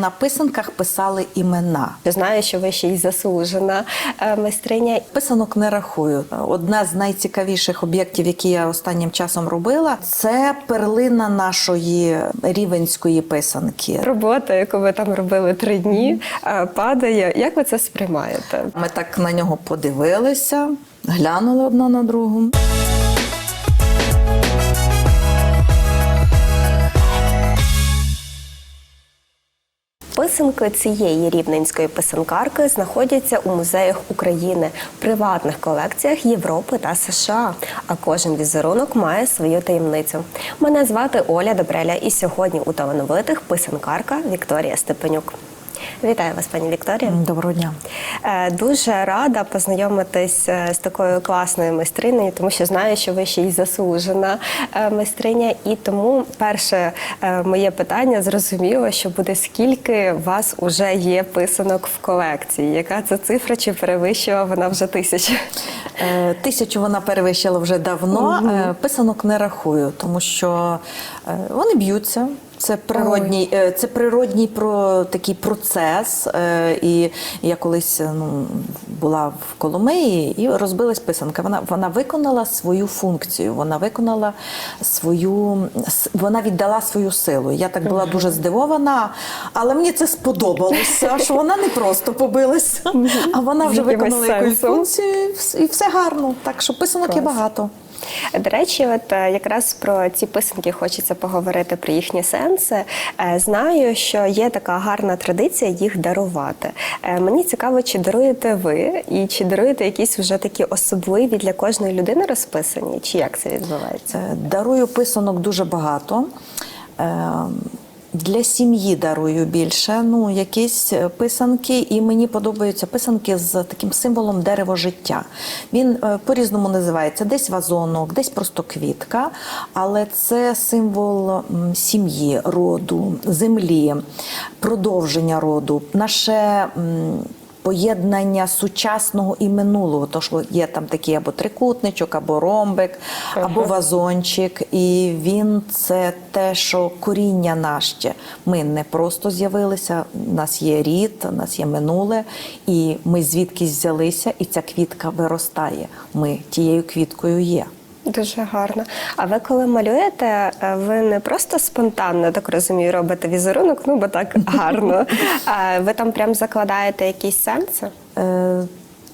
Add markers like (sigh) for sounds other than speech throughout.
На писанках писали імена. Я знаю, що ви ще й заслужена е, майстриня. Писанок не рахую. Одне з найцікавіших об'єктів, які я останнім часом робила, це перлина нашої рівенської писанки. Робота, яку ви там робили три дні, е, падає. Як ви це сприймаєте? Ми так на нього подивилися, глянули одна на другу. Писанки цієї рівненської писанкарки знаходяться у музеях України, приватних колекціях Європи та США. А кожен візерунок має свою таємницю. Мене звати Оля Добреля, і сьогодні у талановитих писанкарка Вікторія Степенюк. Вітаю вас, пані Вікторія. Доброго дня. Е, Дуже рада познайомитись е, з такою класною майстринею, тому що знаю, що ви ще й заслужена е, майстриня. І тому перше моє питання зрозуміло, що буде скільки у вас вже є писанок в колекції? Яка це цифра? Чи перевищила вона вже тисячу? Тисячу вона перевищила вже давно. Е, Писанок не рахую, тому що вони б'ються. Це природній, е, це природній про такий процес. Е, І я колись е, ну, була в Коломиї і розбилась писанка. Вона вона виконала свою функцію. Вона виконала свою вона віддала свою силу. Я так була дуже здивована, але мені це сподобалося, що вона не просто побилася, а вона вже виконала якусь функцію і все гарно. Так що писанок є багато. До речі, от е, якраз про ці писанки хочеться поговорити про їхні сенси. Е, Знаю, що є така гарна традиція їх дарувати. Е, Мені цікаво, чи даруєте ви і чи даруєте якісь вже такі особливі для кожної людини розписані, чи як це відбувається? Дарую писанок дуже багато. Для сім'ї дарую більше, ну якісь е, писанки, і мені подобаються писанки з таким символом дерево життя. Він е, по-різному називається: десь вазонок, десь просто квітка, але це символ сім'ї, роду, землі, продовження роду, наше. Поєднання сучасного і минулого, то що є там такий або трикутничок, або ромбик, або вазончик. І він це те, що коріння наше. Ми не просто з'явилися, у нас є рід, у нас є минуле, і ми звідкись взялися, і ця квітка виростає. Ми тією квіткою є. Дуже гарно. А ви коли малюєте, е, ви не просто спонтанно, так розумію, робите візерунок, ну бо так (laughs) гарно. А ви там прям закладаєте якісь сенси? Е,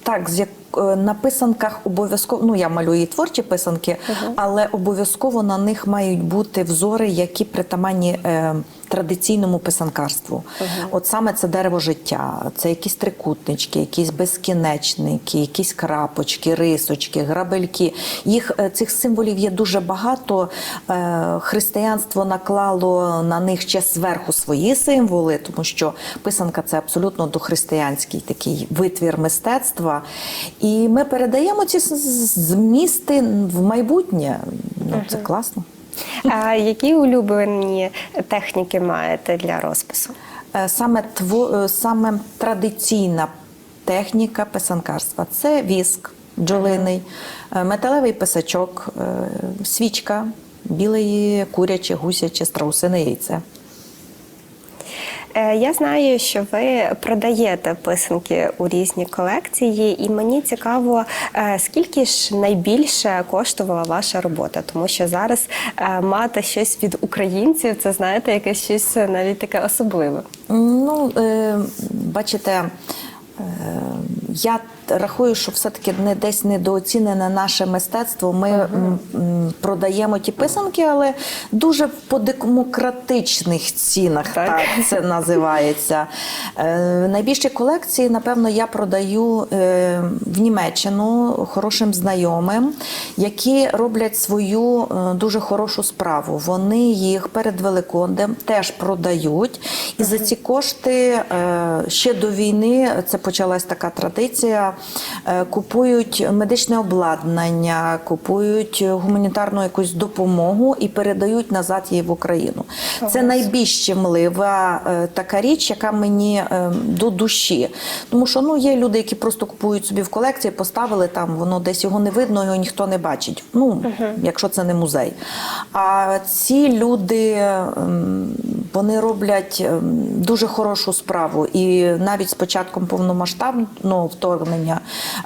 так, з як на писанках обов'язково, ну я малюю і творчі писанки, але обов'язково на них мають бути взори, які притаманні е, традиційному писанкарству. От саме це дерево життя, це якісь трикутнички, якісь безкінечники, якісь крапочки, рисочки, грабельки. Їх е, цих символів є дуже багато. Е, християнство наклало на них ще зверху свої символи, тому що писанка це абсолютно дохристиянський такий витвір мистецтва. І ми передаємо ці змісти в майбутнє. Ну, це класно. А які улюблені техніки маєте для розпису? Е, Саме тво, е, саме традиційна техніка писанкарства це віск бджолиний, е, металевий писачок, свічка, біле куряче, гусяче, страусине яйце. Е, Я знаю, що ви продаєте писанки у різні колекції, і мені цікаво, е, скільки ж найбільше коштувала ваша робота, тому що зараз е, мати щось від українців, це знаєте, якесь щось навіть таке особливе. Ну, бачите, я рахую, що все-таки не десь недооцінене наше мистецтво. Ми м, м, продаємо ті писанки, але дуже по демократичних цінах, Так. так, це називається. Е, найбільші колекції, напевно, я продаю е, в Німеччину хорошим знайомим, які роблять свою е, дуже хорошу справу. Вони їх перед Великоднем теж продають. І за ці кошти е, ще до війни це почалась така традиція. Е, Купують медичне обладнання, купують гуманітарну якусь допомогу і передають назад її в Україну. Це найбільш щемлива е, така річ, яка мені е, до душі. Тому що ну є люди, які просто купують собі в колекції, поставили там, воно десь його не видно, його ніхто не бачить. Ну, якщо це не музей. А ці люди ем, вони роблять ем, дуже хорошу справу. І навіть з початком повномасштабного вторгнення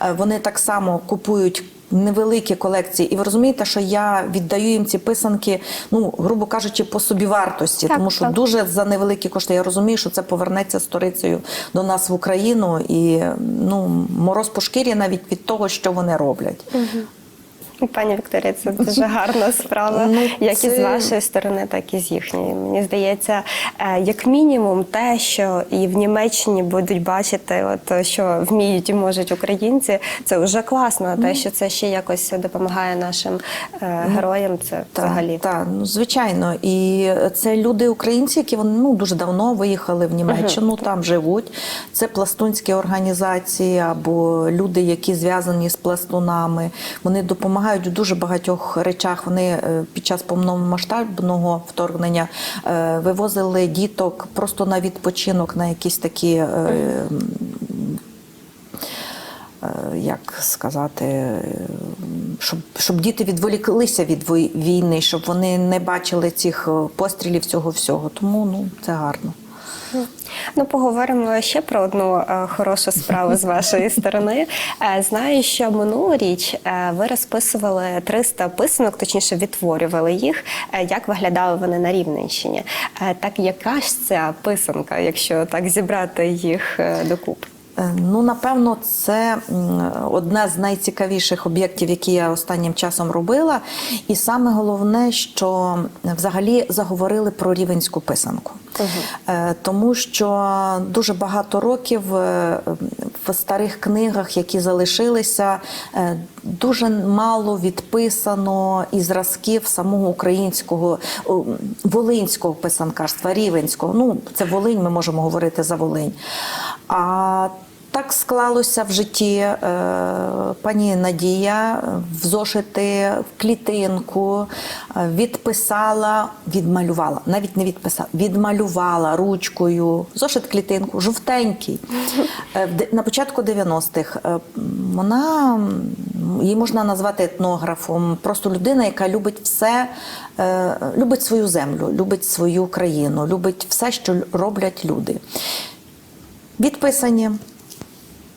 е, вони так само купують. Невеликі колекції, і ви розумієте, що я віддаю їм ці писанки, ну грубо кажучи, по собі вартості, Так, тому що так. дуже за невеликі кошти. Я розумію, що це повернеться сторицею до нас в Україну, і ну мороз по шкірі навіть від того, що вони роблять. Пані Вікторія, це дуже (laughs) гарна справа, Ну, як і з вашої сторони, так і з їхньої. Мені здається, е, як мінімум, те, що і в Німеччині будуть бачити, от що вміють і можуть українці, це вже класно. А те, що це ще якось допомагає нашим е, героям, це взагалі. Так, ну звичайно. І це люди українці, які вони ну дуже давно виїхали в Німеччину, там живуть. Це пластунські організації або люди, які зв'язані з пластунами. Вони допомагають у дуже багатьох речах. Вони е, під час повномасштабного вторгнення е, вивозили діток просто на відпочинок, на якісь такі. е, Як сказати, щоб, щоб діти відволіклися від війни, щоб вони не бачили цих пострілів цього всього. Тому ну це гарно. Ну, поговоримо ще про одну е, хорошу справу з вашої сторони. Е, знаю, що минулоріч е, ви розписували 300 писанок, точніше відтворювали їх. Як виглядали вони на Рівненщині? Так яка ж ця писанка, якщо так зібрати їх докупи? Ну, напевно, це одне з найцікавіших об'єктів, які я останнім часом робила. І саме головне, що взагалі заговорили про рівенську писанку. Е, Тому що дуже багато років е, в старих книгах, які залишилися, е, дуже мало відписано і зразків самого українського волинського писанкарства, рівенського. Ну, це Волинь, ми можемо говорити за Волинь. А так склалося в житті. Е, Пані Надія в зошити, в клітинку е, відписала, відмалювала, навіть не відписала, відмалювала ручкою зошит клітинку, жовтенький. Е, На початку 90-х е, вона її можна назвати етнографом, просто людина, яка любить все, е, любить свою землю, любить свою країну, любить все, що роблять люди відписані.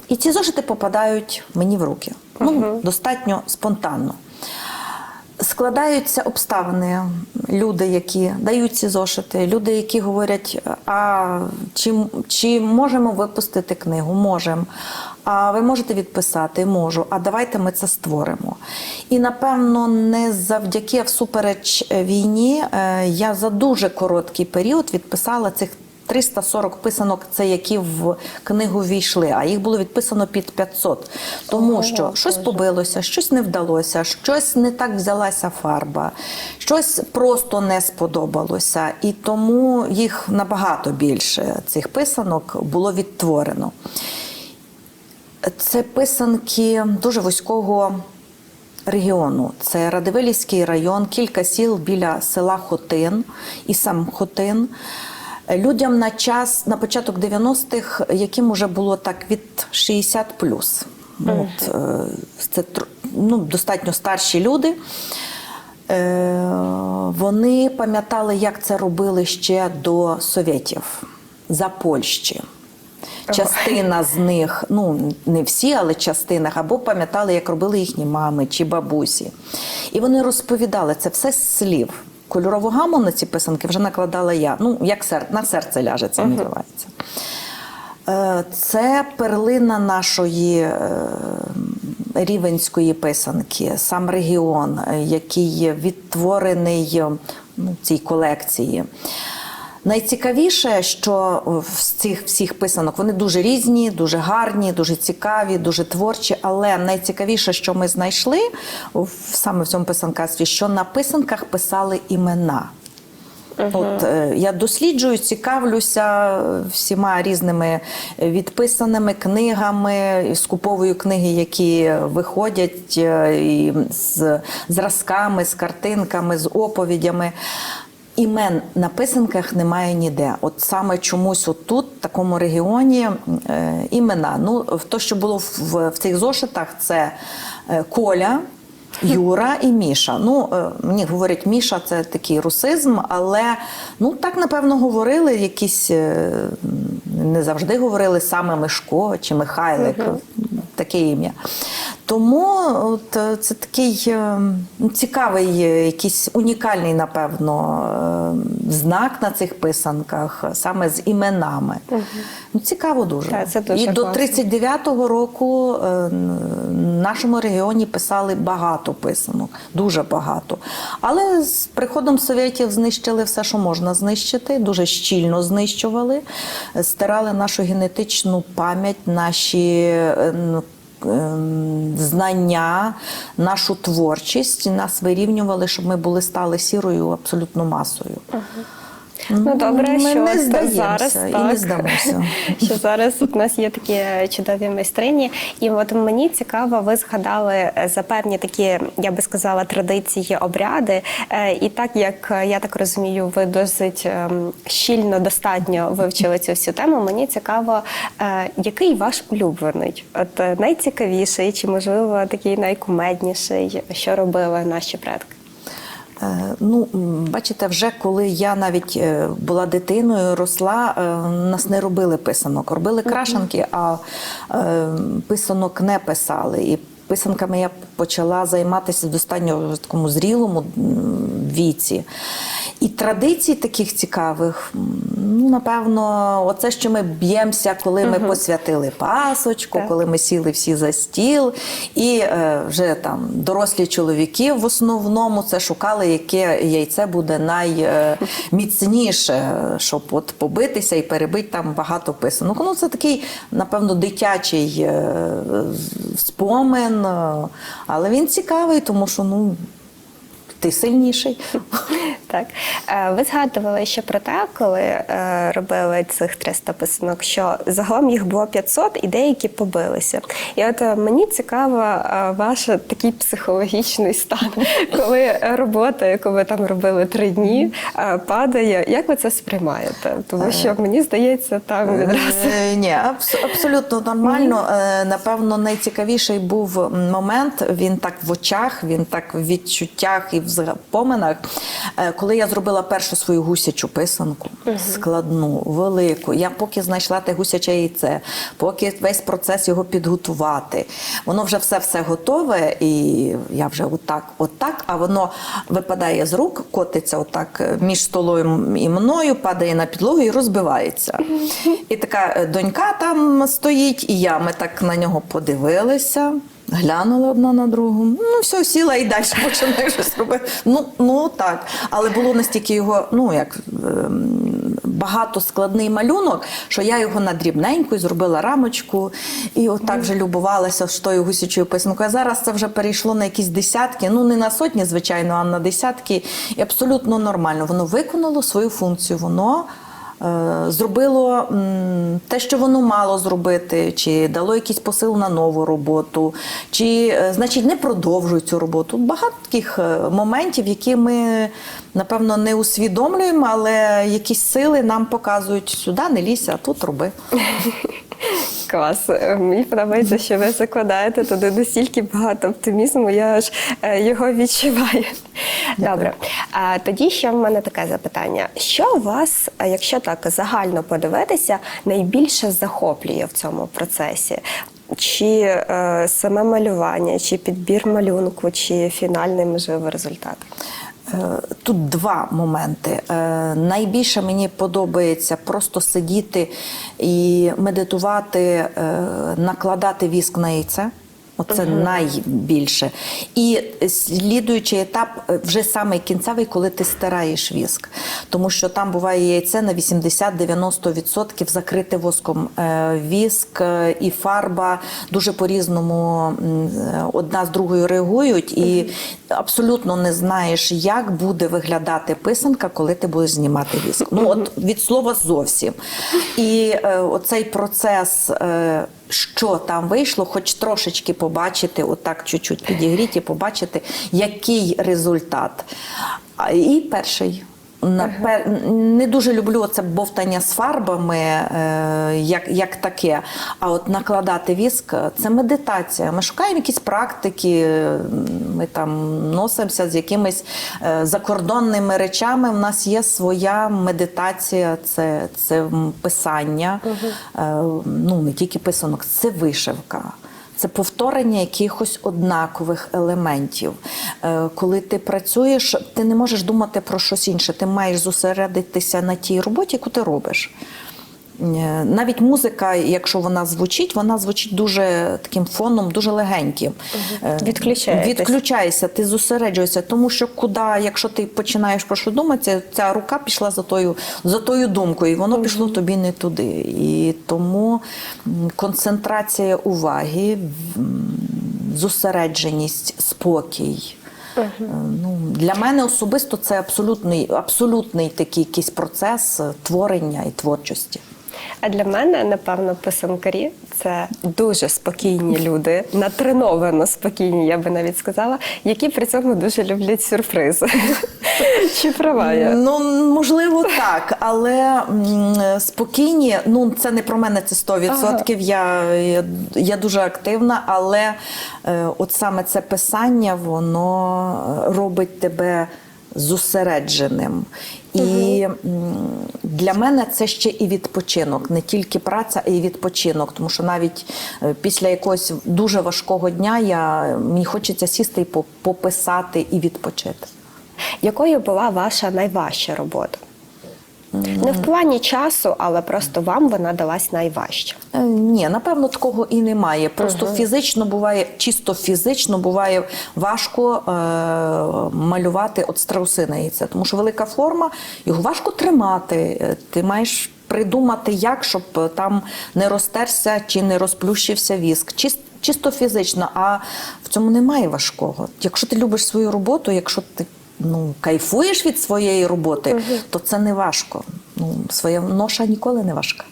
І ці зошити попадають мені в руки. Ну, достатньо спонтанно. Складаються обставини, люди, які дають ці зошити, люди, які говорять, а чи, чи можемо випустити книгу? Можемо. А ви можете відписати? Можу. А давайте ми це створимо. І напевно, не завдяки а всупереч війні е, я за дуже короткий період відписала цих 340 писанок, це які в книгу війшли, а їх було відписано під 500. Тому Ого, що щось Боже. побилося, щось не вдалося, щось не так взялася фарба, щось просто не сподобалося. І тому їх набагато більше цих писанок було відтворено. Це писанки дуже вузького регіону. Це Радивилівський район, кілька сіл біля села Хотин і сам Хотин. Людям на час на початок 90-х, яким вже було так від 60 плюс. Ну, от, е, це ну, достатньо старші люди. Е, Вони пам'ятали, як це робили ще до совєтів за Польщі. Частина з них, ну не всі, але частина, або пам'ятали, як робили їхні мами чи бабусі. І вони розповідали це все з слів. Кольорову гаму на ці писанки вже накладала я. Ну, як сер... на серце ляже, це називається. Е, Це перлина нашої е, рівенської писанки, сам регіон, е, який відтворений ну, в цій колекції. Найцікавіше, що в цих всіх писанок вони дуже різні, дуже гарні, дуже цікаві, дуже творчі. Але найцікавіше, що ми знайшли саме в цьому писанкарстві, що на писанках писали імена. От е, я досліджую, цікавлюся всіма різними відписаними книгами, скуповую книги, які виходять е, і з зразками, з картинками, з оповідями. Імен на писанках немає ніде. От саме чомусь отут, в такому регіоні, е, імена. Ну, то, що було в, в цих зошитах, це е, Коля. Юра і Міша. Ну, е, мені говорять, Міша це такий русизм, але ну так напевно говорили якісь е, не завжди говорили саме Мишко чи Михайлик, таке ім'я. Тому от, е, це такий цікавий, якийсь унікальний, напевно, знак на цих писанках, саме з іменами. Ну, цікаво дуже. Так, це дуже І до 39-го року е, в нашому регіоні писали багато писанок, дуже багато. Але з приходом совєтів знищили все, що можна знищити, дуже щільно знищували, е, стирали нашу генетичну пам'ять, наші. е, Знання, нашу творчість нас вирівнювали, щоб ми були стали сірою абсолютно масою. Ну добре, ми що не здаємося зараз і так, не здамося. (laughs) що зараз у нас є такі чудові майстрині. І от мені цікаво, ви згадали е, за певні такі, я би сказала, традиції, обряди. Е, І так як е, я так розумію, ви досить ем, щільно достатньо вивчили цю всю тему. Мені цікаво, який ваш улюблений? От найцікавіший, чи можливо такий найкумедніший, що робили наші предки? Е, Ну, бачите, вже коли я навіть е, була дитиною, росла, е, нас не робили писанок. Робили крашенки, а писанок не писали. І писанками я почала займатися в достатньо такому зрілому віці. І традицій таких цікавих, ну, напевно, оце, що ми б'ємося, коли ми посвятили пасочку, Так. коли ми сіли всі за стіл, і е, вже там дорослі чоловіки в основному це шукали, яке яйце буде найміцніше, щоб от побитися і перебити там багато писанок. Ну, це такий, напевно, дитячий е, спомин, е, але він цікавий, тому що ну, ти сильніший. (laughs) Так, Е, ви згадували ще про те, коли е, робили цих 300 писанок, що загалом їх було 500 і деякі побилися. І от е, мені цікаво ваш такий психологічний стан, (laughs) коли робота, яку ви там робили три дні, падає. Як ви це сприймаєте? Тому що мені здається, там відразу. Ні, абс- абсолютно нормально. Напевно, найцікавіший був момент. Він так в очах, він так в відчуттях і в поминах. Е, Коли я зробила першу свою гусячу писанку, складну, велику. Я поки знайшла те гусяче яйце, поки весь процес його підготувати. Воно вже все все готове, і я вже отак, отак, а воно випадає з рук, котиться отак е, між столом і мною, падає на підлогу і розбивається. І така е, донька там стоїть, і я. Ми так на нього подивилися. Глянули одна на другу. Ну, все, сіла і далі (laughs) починаю щось робити. Ну, ну так. Але було настільки його, ну як ем, багато складний малюнок, що я його на дрібненьку зробила рамочку, і отак вже любувалася з тою гусячою писанкою. А зараз це вже перейшло на якісь десятки, ну не на сотні, звичайно, а на десятки. І абсолютно нормально. Воно виконало свою функцію. Воно зробило те, що воно мало зробити, чи дало якийсь посил на нову роботу, чи, е, значить, не продовжує цю роботу. Багато таких е, моментів, які ми, напевно, не усвідомлюємо, але якісь сили нам показують сюди, не лізь, а тут роби. (laughs) Клас. Е, Мені подобається, що ви закладаєте туди настільки багато оптимізму, я аж е, його відчуваю. Добре. А тоді ще в мене таке запитання: що вас, е, якщо так загально подивитися, найбільше захоплює в цьому процесі? Чи е, саме малювання, чи підбір малюнку, чи фінальний можливо результат? Е, Тут два моменти. Е, Найбільше мені подобається просто сидіти і медитувати, е, накладати віск на яйце. Оце найбільше. І слідуючий етап е, вже самий кінцевий, коли ти стираєш віск. Тому що там буває яйце на 80-90% закрите воском. Е, Віск е, і фарба дуже по-різному одна з другою реагують, і абсолютно не знаєш, як буде виглядати писанка, коли ти будеш знімати віск. Ну от від слова зовсім. І е, оцей процес. Е, що там вийшло, хоч трошечки побачити, отак чуть-чуть підігріти, побачити, який результат. І перший. Напе- Не дуже люблю це бовтання з фарбами, е, як, як таке. А от накладати віск це медитація. Ми шукаємо якісь практики, ми там носимося з якимись е, закордонними речами. У нас є своя медитація, це, це писання. Е, Ну, не тільки писанок, це вишивка. Це повторення якихось однакових елементів. Е, Коли ти працюєш, ти не можеш думати про щось інше. Ти маєш зосередитися на тій роботі, яку ти робиш. Е, Навіть музика, якщо вона звучить, вона звучить дуже таким фоном, дуже легеньким. Е, Відключаєтесь. Відключаєшся, ти зосереджуєшся, тому що куди, якщо ти починаєш про що думати, ця рука пішла за тою, за тою думкою, і воно пішло тобі не туди. І тому концентрація уваги, зосередженість, спокій. Е, Ну, для мене особисто це абсолютний, абсолютний такий якийсь процес творення і творчості. А для мене, напевно, писанкарі це дуже спокійні люди, натреновано спокійні, я би навіть сказала, які при цьому дуже люблять сюрпризи. Чи права я? Ну, можливо, так, але спокійні, ну це не про мене, це 100%. Я, я, я дуже активна, але е, от саме це писання, воно робить тебе зосередженим. І для мене це ще і відпочинок, не тільки праця, а й відпочинок. Тому що навіть е, після якогось дуже важкого дня я, мені хочеться сісти і пописати і відпочити. Якою була ваша найважча робота? Не в плані часу, але просто вам вона далась найважча. Е, Ні, напевно, такого і немає. Просто фізично буває, чисто фізично буває важко е, малювати от страусине яйце, тому що велика форма, його важко тримати. Е, Ти маєш придумати, як, щоб там не розтерся чи не розплющився віск. Чис- Чисто фізично, а в цьому немає важкого. Якщо ти любиш свою роботу, якщо ти ну, кайфуєш від своєї роботи, то це не важко. Ну, своя ноша ніколи не важка.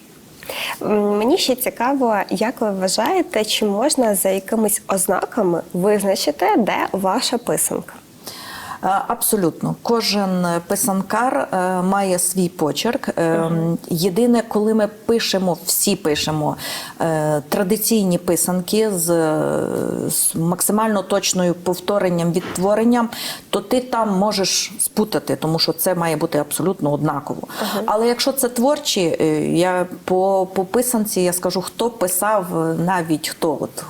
Мені ще цікаво, як ви вважаєте, чи можна за якимись ознаками визначити, де ваша писанка? Е, Абсолютно, кожен писанкар е, має свій почерк. Е, Єдине, коли ми пишемо, всі пишемо е, традиційні писанки з, е, максимально точною повторенням, відтворенням, то ти там можеш спутати, тому що це має бути абсолютно однаково. Але якщо це творчі, е, я по, по писанці я скажу, хто писав, е, навіть хто от.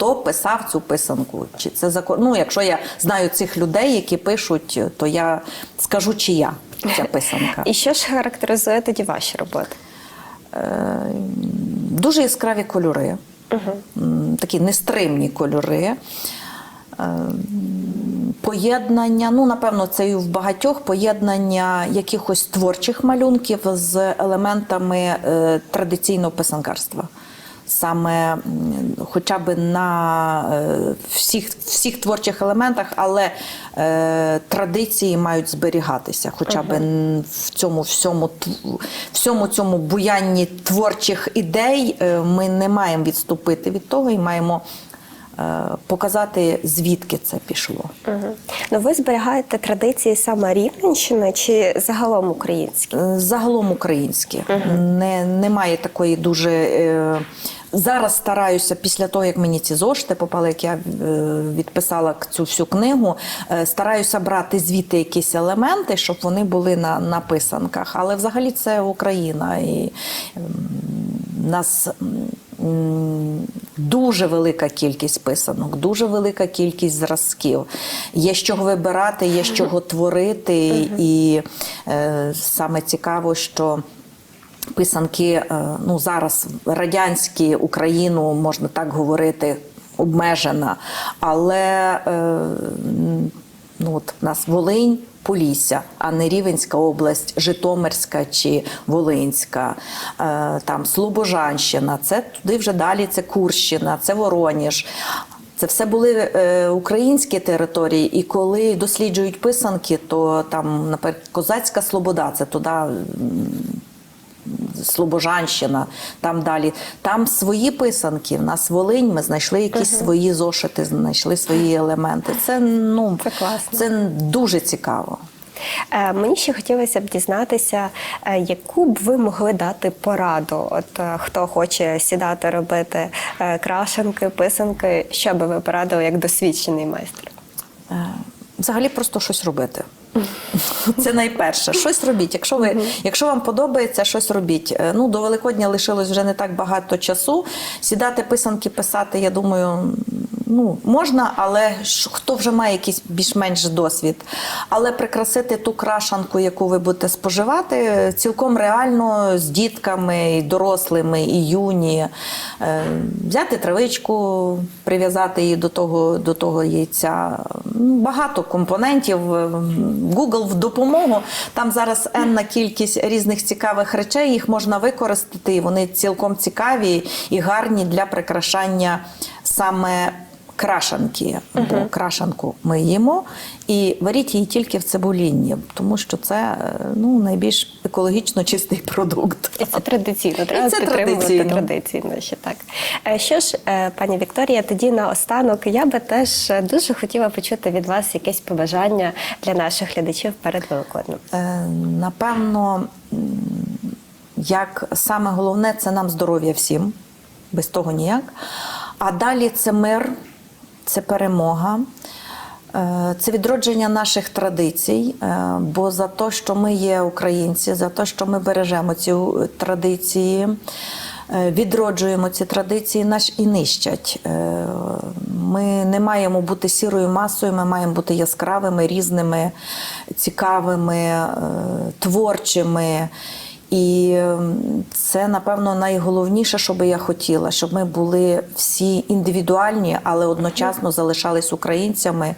Хто писав цю писанку? Чи це закон? Ну, якщо я знаю цих людей, які пишуть, то я скажу, чия ця писанка. (laughs) І що ж характеризує тоді ваші роботи? Дуже яскраві кольори, такі нестримні кольори. Е, Поєднання, ну напевно, це і в багатьох поєднання якихось творчих малюнків з елементами е, традиційного писанкарства. Саме хоча б на е, всіх, всіх творчих елементах, але е, традиції мають зберігатися, хоча б в цьому всьому, всьому цьому буянні творчих ідей е, ми не маємо відступити від того і маємо е, показати, звідки це пішло. Угу. Ну, ви зберігаєте традиції саме Рівненщини чи загалом українські? Загалом українські. Не, немає такої дуже. Е, зараз стараюся, після того, як мені ці зошити попали, як я е, відписала цю всю книгу, е, стараюся брати звідти якісь елементи, щоб вони були на, на писанках. Але взагалі це Україна. І ем, нас. Дуже велика кількість писанок, дуже велика кількість зразків. Є чого вибирати, є чого творити. І е, саме цікаво, що писанки, е, ну зараз радянські Україну, можна так говорити, обмежена. Але е, ну, от у нас Волинь. Полісся, а не Рівенська область, Житомирська чи Волинська, е, там Слобожанщина, це туди вже далі це Курщина, це Вороніж. Це все були українські території, і коли досліджують писанки, то там, наприклад, Козацька Слобода, це туди Слобожанщина, там далі. Там свої писанки. В нас Волинь, ми знайшли якісь свої зошити, знайшли свої елементи. Це ну Це класно. це дуже цікаво. Е, Мені ще хотілося б дізнатися, е, яку б ви могли дати пораду, от е, хто хоче сідати робити е, крашенки, писанки, що би ви порадили як досвідчений майстер? Е, Взагалі просто щось робити. Це найперше. Щось робіть. Якщо ви, якщо вам подобається, щось робіть. Е, Ну, до Великодня лишилось вже не так багато часу. Сідати писанки писати, я думаю, ну, можна, але хто вже має якийсь більш-менш досвід. Але прикрасити ту крашанку, яку ви будете споживати, цілком реально з дітками, і дорослими, і юні. Е, Взяти травичку, прив'язати її до того, до того яйця. Ну, Багато компонентів. Google в допомогу. Там зараз енна кількість різних цікавих речей, їх можна використати, і вони цілком цікаві і гарні для прикрашання саме крашанки. Бо крашанку ми їмо і варіть її тільки в цибулінні, тому що це е, ну, найбільш екологічно чистий продукт. І це традиційно, треба це підтримувати традиційно. ще так. Е, Що ж, е, пані Вікторія, тоді на останок я би теж дуже хотіла почути від вас якесь побажання для наших глядачів перед Великоднем. Е, Напевно, як саме головне це нам здоров'я всім, без того ніяк. А далі це мир, це перемога. е, Це відродження наших традицій, е, бо за те, що ми є українці, за те, що ми бережемо ці традиції, е, відроджуємо ці традиції, нас і нищать. Ми не маємо бути сірою масою, ми маємо бути яскравими, різними, цікавими, творчими. І ем, це, напевно, найголовніше, що би я хотіла, щоб ми були всі індивідуальні, але одночасно залишались українцями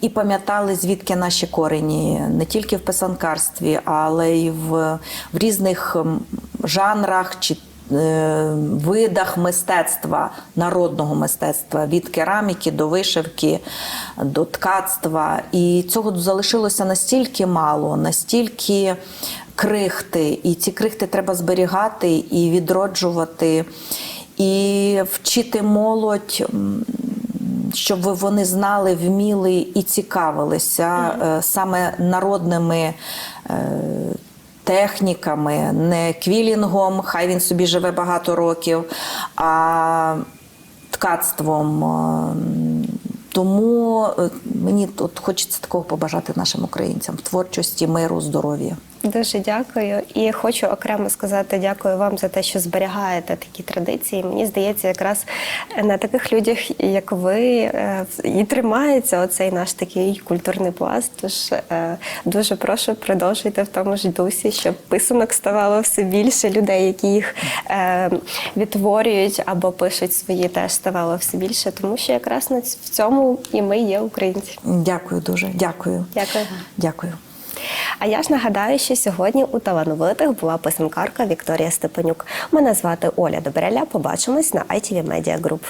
і пам'ятали, звідки наші корені, не тільки в писанкарстві, але й в, в різних ем, жанрах чи е, видах мистецтва, народного мистецтва, від кераміки до вишивки, до ткацтва. І цього залишилося настільки мало, настільки крихти, і ці крихти треба зберігати і відроджувати, і вчити молодь. Щоб вони знали, вміли і цікавилися е, саме народними е, техніками, не квілінгом, хай він собі живе багато років, а ткацтвом. Ем, Тому е, мені от хочеться такого побажати нашим українцям творчості, миру, здоров'я. Дуже дякую. І хочу окремо сказати дякую вам за те, що зберігаєте такі традиції. Мені здається, якраз на таких людях, як ви, е, і тримається оцей наш такий культурний пласт. Тож е, дуже прошу продовжуйте в тому ж дусі, щоб писанок ставало все більше людей, які їх е, відтворюють або пишуть свої, теж ставало все більше, тому що якраз на в цьому і ми є українці. Дякую дуже. Дякую. Дякую. Дякую. А я ж нагадаю, що сьогодні у талановитих була писанкарка Вікторія Степанюк. Мене звати Оля Добреля. Побачимось на ITV Media Group.